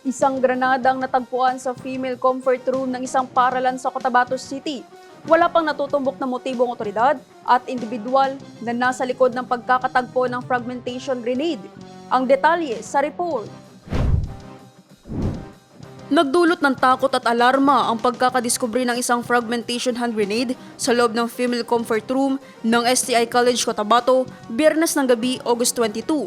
Isang granada ang natagpuan sa female comfort room ng isang paralan sa Cotabato City. Wala pang natutumbok na motibo ang otoridad at individual na nasa likod ng pagkakatagpo ng fragmentation grenade. Ang detalye sa report. Nagdulot ng takot at alarma ang pagkakadiskubre ng isang fragmentation hand grenade sa loob ng female comfort room ng STI College Cotabato, biyernes ng gabi, August 22.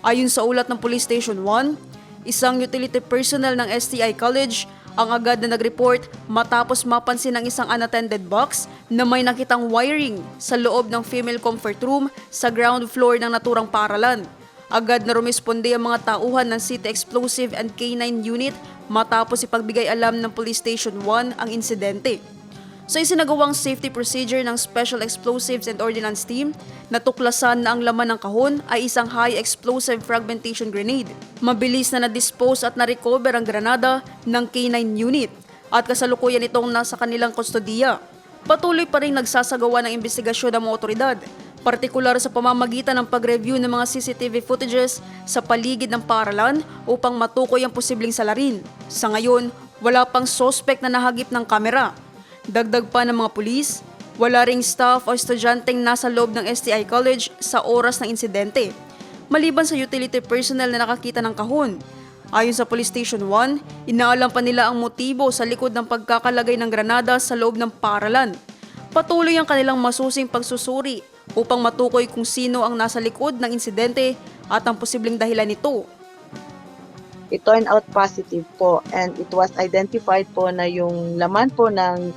Ayon sa ulat ng Police Station 1, isang utility personnel ng STI College ang agad na nag-report matapos mapansin ng isang unattended box na may nakitang wiring sa loob ng female comfort room sa ground floor ng naturang paralan. Agad na rumisponde ang mga tauhan ng City Explosive and K9 Unit matapos ipagbigay alam ng Police Station 1 ang insidente. Sa isinagawang safety procedure ng Special Explosives and Ordnance Team, natuklasan na ang laman ng kahon ay isang high explosive fragmentation grenade. Mabilis na na-dispose at na-recover ang granada ng K9 unit at kasalukuyan itong nasa kanilang kustodiya. Patuloy pa rin nagsasagawa ng investigasyon ng mga otoridad, partikular sa pamamagitan ng pag-review ng mga CCTV footages sa paligid ng paralan upang matukoy ang posibleng salarin. Sa ngayon, wala pang sospek na nahagip ng kamera. Dagdag pa ng mga pulis, wala ring staff o estudyanteng nasa loob ng STI College sa oras ng insidente. Maliban sa utility personnel na nakakita ng kahon. Ayon sa Police Station 1, inaalam pa nila ang motibo sa likod ng pagkakalagay ng granada sa loob ng paralan. Patuloy ang kanilang masusing pagsusuri upang matukoy kung sino ang nasa likod ng insidente at ang posibleng dahilan nito. it turned out positive po and it was identified po na yung laman po ng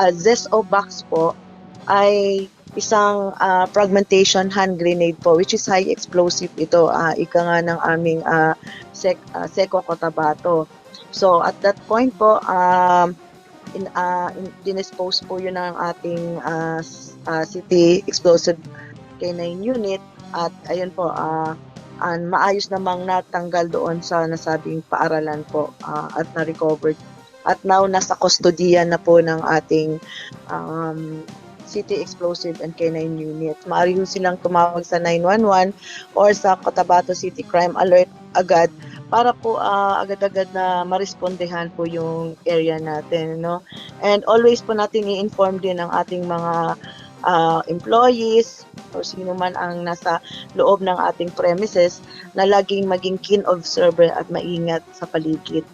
uh, ZSO box po ay isang ah, fragmentation hand grenade po which is high explosive ito ah, ika nga ng aming ah, sec, ah, Seco Cotabato. So at that point po um, in, uh, in, dinispose po yun ng ating s- ah, City Explosive K9 unit at ayun po ah, an maayos namang natanggal doon sa nasabing paaralan po ah, at na-recovered. At now, nasa kustodiya na po ng ating um, City Explosive and K9 unit. Maaari ho silang tumawag sa 911 or sa Cotabato City Crime Alert agad para po ah, agad-agad na marespondehan po yung area natin. No? And always po natin i-inform din ang ating mga ah, employees o sino man ang nasa loob ng ating premises na laging maging keen observer at maingat sa paligid.